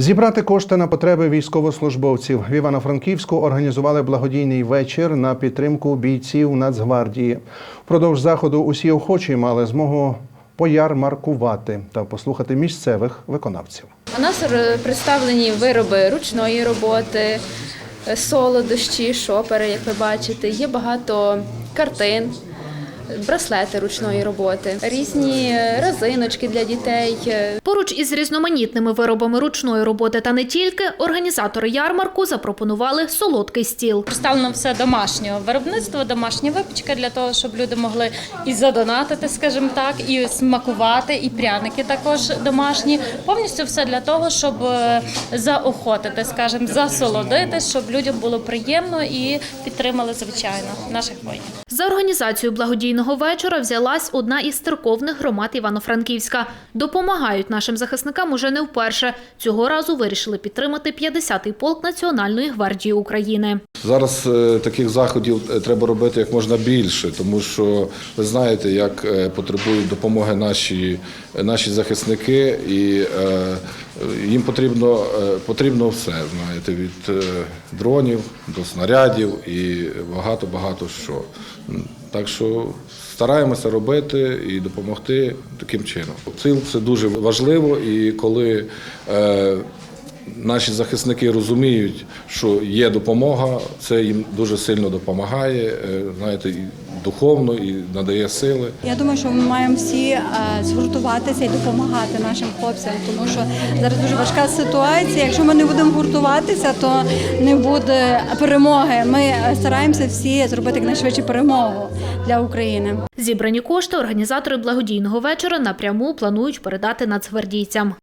Зібрати кошти на потреби військовослужбовців в Івано-Франківську організували благодійний вечір на підтримку бійців Нацгвардії. Впродовж заходу усі охочі мали змогу поярмаркувати та послухати місцевих виконавців. У нас представлені вироби ручної роботи, е, солодощі, шопери, як ви бачите. Є багато картин, браслети ручної роботи, різні резиночки для дітей. Поруч із різноманітними виробами ручної роботи та не тільки, організатори ярмарку запропонували солодкий стіл. Представлено все домашнього виробництва, домашня випічка для того, щоб люди могли і задонатити, скажімо так, і смакувати, і пряники також домашні. Повністю все для того, щоб е, заохотити, скажімо, засолодити, щоб людям було приємно і підтримали звичайно наших воїнів. За організацію благодійного вечора взялась одна із церковних громад Івано-Франківська. Допомагають нашим захисникам уже не вперше. Цього разу вирішили підтримати 50-й полк Національної гвардії України. Зараз е, таких заходів е, треба робити як можна більше, тому що ви знаєте, як е, потребують допомоги наші, наші захисники, і їм потрібно, е, потрібно все, знаєте, від е, дронів до снарядів і багато багато що. Так що стараємося робити і допомогти таким чином. Сил це дуже важливо, і коли е, Наші захисники розуміють, що є допомога, це їм дуже сильно допомагає, е, знаєте, і духовно, і надає сили. Я думаю, що ми маємо всі е, згуртуватися і допомагати нашим хлопцям, тому що зараз дуже важка ситуація. Якщо ми не будемо гуртуватися, то не буде перемоги. Ми е, стараємося всі зробити якнайшвидше перемогу для України. Зібрані кошти організатори благодійного вечора напряму планують передати нацгвардійцям.